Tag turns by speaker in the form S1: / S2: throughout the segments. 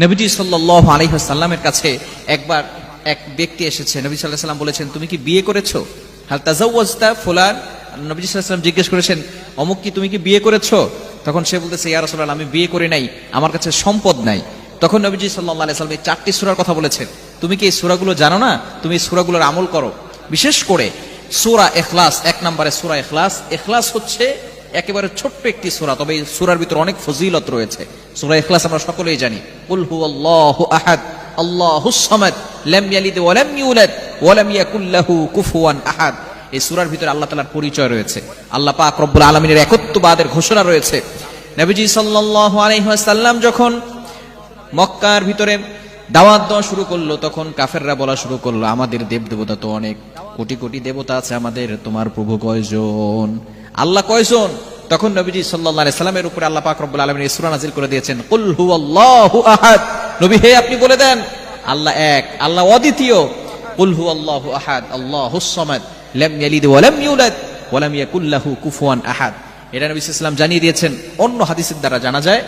S1: নবীজি সাল্লাহ আলহিহাসাল্লামের কাছে একবার এক ব্যক্তি এসেছে। নবী সাল্লাহ সাল্লাম বলেছেন, তুমি কি বিয়ে করেছ? হাল তাজাউজতা ফুলান? নবী সাল্লাম জিজ্ঞেস করেছেন, অমুক কি তুমি কি বিয়ে করেছ? তখন সে বলতেছে, ইয়া রাসূলুল্লাহ, আমি বিয়ে করি নাই, আমার কাছে সম্পদ নাই। তখন নবীজি সাল্লাহ আলাইহি সাল্লাম এই চারটি সূরার কথা বলেছেন। তুমি কি এই সূরাগুলো জানো না? তুমি এই সূরাগুলোর আমল করো। বিশেষ করে সূরা ইখলাস, এক নম্বরে সূরা ইখলাস ইখলাস হচ্ছে একেবারে ছোট্ট একটি সূরা, তবে এই সূরার ভিতরে অনেক ফজিলত রয়েছে। সূরা ইখলাস আমরা সকলেই জানি। কুল হুয়াল্লাহু আহাদ, আল্লাহুস সামাদ, লাম ইয়ালিদ ওয়া লাম ইউলাদ, ওয়া লাম ইয়াকুল কুফুয়ান আহাদ। এই সূরার ভিতরে আল্লাহ তাআলার পরিচয় রয়েছে। আল্লাহ পাক রব্বুল আলামিনের একত্ববাদের ঘোষণা রয়েছে। নবীজি সাল্লাল্লাহু আলাইহি ওয়াসাল্লাম যখন মক্কার ভিতরে দাওয়াত দেওয়া শুরু করল, তখন কাফেররা বলা শুরু করল, আমাদের দেব দেবতা তো অনেক, কোটি কোটি দেবতা আছে আমাদের, তোমার প্রভু কয়জন? আল্লাহ কয়জন? তখন নবীজি আলাইহি সাল্লামের উপরে আল্লাহ পাক রব্বুল আলামিন এই সূরা নাযিল করে দিয়েছেন, কুল হুয়াল্লাহু আহাদ। নবী, হে আপনি বলে দেন, আল্লাহ এক, আল্লাহ অদ্বিতীয়। কুল হুয়াল্লাহু আহাদ, আল্লাহুস সামাদ, লাম ইয়ালিদ ওয়া লাম ইউলাদ ওয়া লাম কুফুয়ান আহাদ। এটা নবী সাল্লাম জানিয়ে দিয়েছেন। অন্য হাদিসের দ্বারা জানা যায়,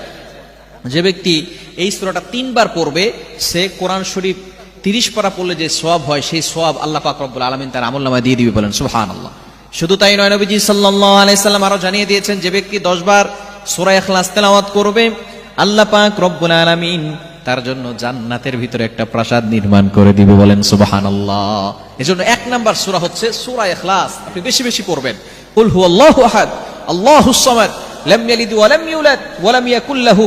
S1: যে ব্যক্তি এই সূরাটা তিনবার পড়বে, সে কোরআন শরীফ তিরিশ পারা পড়লে যে সোয়াব হয়, সেই সোয়াব আল্লাহ পাক রব্বুল আলমিন তার আমল নামায় দিয়ে দিবে বলেন সুহান আল্লাহ শুধু তাই নয় নবীজি সাল্লাল্লাহু আলাইহি সাল্লাম আরও জানিয়ে দিয়েছেন, যে ব্যক্তি দশ বার সূরা ইখলাস তেলাওয়াত করবে, আল্লাহ পাক রব্বুল আলামিন তার জন্য জান্নাতের ভিতরে একটা প্রাসাদ নির্মাণ করে দিবে বলেন সুবহানাল্লাহ। এজন্য এক নাম্বার সূরা হচ্ছে সূরা ইখলাস। আপনি বেশি বেশি পড়বেন। কুল হুয়াল্লাহু আহাদ, আল্লাহুস সামাদ, লাম ইয়ালিদ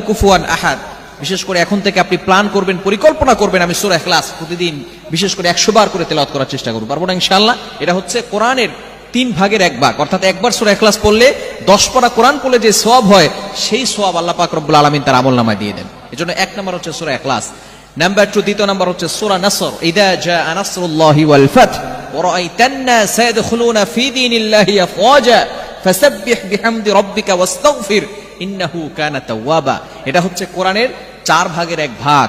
S1: কুফুয়ান আহাদ। বিশেষ করে এখন থেকে আপনি প্ল্যান করবেন, পরিকল্পনা করবেন আমি সূরা এখলাস প্রতিদিন বিশেষ করে 100 বার করে তেলাওয়াত করার চেষ্টা করব। পারব না এটা হচ্ছে কোরআনের তিন ভাগের এক ভাগ অর্থাৎ একবার সূরা ইখলাস পড়লে 10 পারা কোরআন পড়লে যে সওয়াব হয় সেই সওয়াব আল্লাহ পাক রব্বুল আলামিন তার আমলনামায় দিয়ে দেন এজন্য এক নাম্বার হচ্ছে সূরা ইখলাস নাম্বার 2 দ্বিতীয় নাম্বার হচ্ছে সূরা নাসর ইদা জাআ নাসরুল্লাহি ওয়াল ফাত ورأيت الناس يدخلون في دين الله أفواجا فسبح بحمد ربك واستغفر إنه كان توابا এটা হচ্ছে কোরআনের চার ভাগের এক ভাগ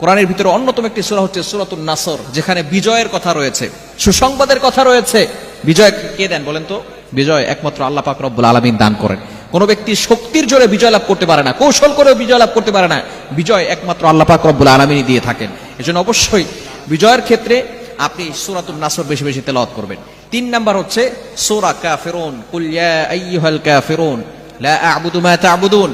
S1: কোরআনের ভিতরে অন্যতম একটি সূরা হচ্ছে সূরাতুন নাসর যেখানে বিজয়ের কথা রয়েছে সুসংবাদের কথা রয়েছে বিজয় কে দেন বলেন তো? বিজয় একমাত্র আল্লাহ পাক রব্বুল আলামিন দান করেন। কোন ব্যক্তি শক্তির জোরে বিজয় লাভ করতে পারে না কৌশল করে বিজয় লাভ করতে পারে না। বিজয় একমাত্র আল্লাহ পাক রব্বুল আলামিনই দিয়ে থাকেন। এজন্য অবশ্যই বিজয়ের ক্ষেত্রে আপনি সূরাতুন নাসর বেশি বেশি তেলাওয়াত করবেন। তিন নাম্বার হচ্ছে সূরা কাফিরুন কুল ইয়া আইয়ুহাল কাফিরুন লা আ'বুদু মা তা'বুদুন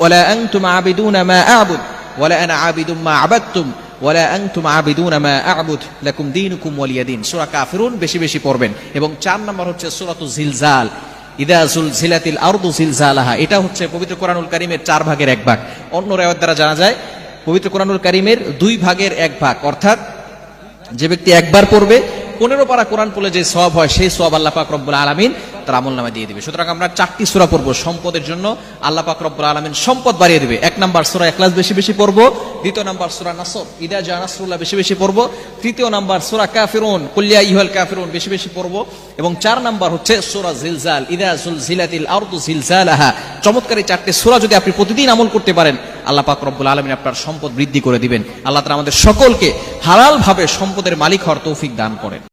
S1: ওয়ালা আনতুম আবিদুনা মা আ'বুদ ওয়ালা আনা আবিদুম মা আবাদতুম। ওয়ালা আনতুম আবিদুনা মা আ'বুদ লাকুম দীনুকুম ওয়ালিয়া দীন সূরা কাফিরুন বেশি বেশি পড়বেন। এবং চার নাম্বার হচ্ছে সূরাতু জিলজাল। ইদা জুলজিলাতিল আরদু জিলজালাহা। এটা হচ্ছে পবিত্র কোরআনুল কারীমের চার ভাগের এক ভাগ। অন্য রায়ত দ্বারা জানা যায়, পবিত্র কোরআনুল কারীমের দুই ভাগের এক ভাগ। অর্থাৎ, যে ব্যক্তি একবার পড়বে, পনেরো পারা কোরআন পড়লে যে সব হয়, সেই সব আল্লাহ পাক রব্বুল আলমিন তার আমল নামে দিয়ে দিবে। সুতরাং আমরা চারটি সুরা পড়ব সম্পদের জন্য। আল্লাহ পাক রব্বুল আলমিন সম্পদ বাড়িয়ে দিবে। এক নাম্বার সুরা একলাস বেশি বেশি পড়ব। দ্বিতীয় নাম্বার সুরা নাসর, ইদা জা নাসরুল্লাহ বেশি বেশি পড়ব। তৃতীয় নাম্বার সুরা কাফিরুন কুল্লিয়া ইহুল কাফিরুন বেশি বেশি পড়ব। এবং চার নাম্বার হচ্ছে সুরা জিলজাল, ইদা জুল জিলাতিল আরদু জিলজালাহা। চমৎকার এই চারটি সুরা যদি আপনি প্রতিদিন আমল করতে পারেন, আল্লাহ পাক রব্বুল আলমিন আপনার সম্পদ বৃদ্ধি করে দিবেন। আল্লাহ তালা আমাদের সকলকে হালাল ভাবে সম্পদের মালিক হওয়ার তৌফিক দান করেন।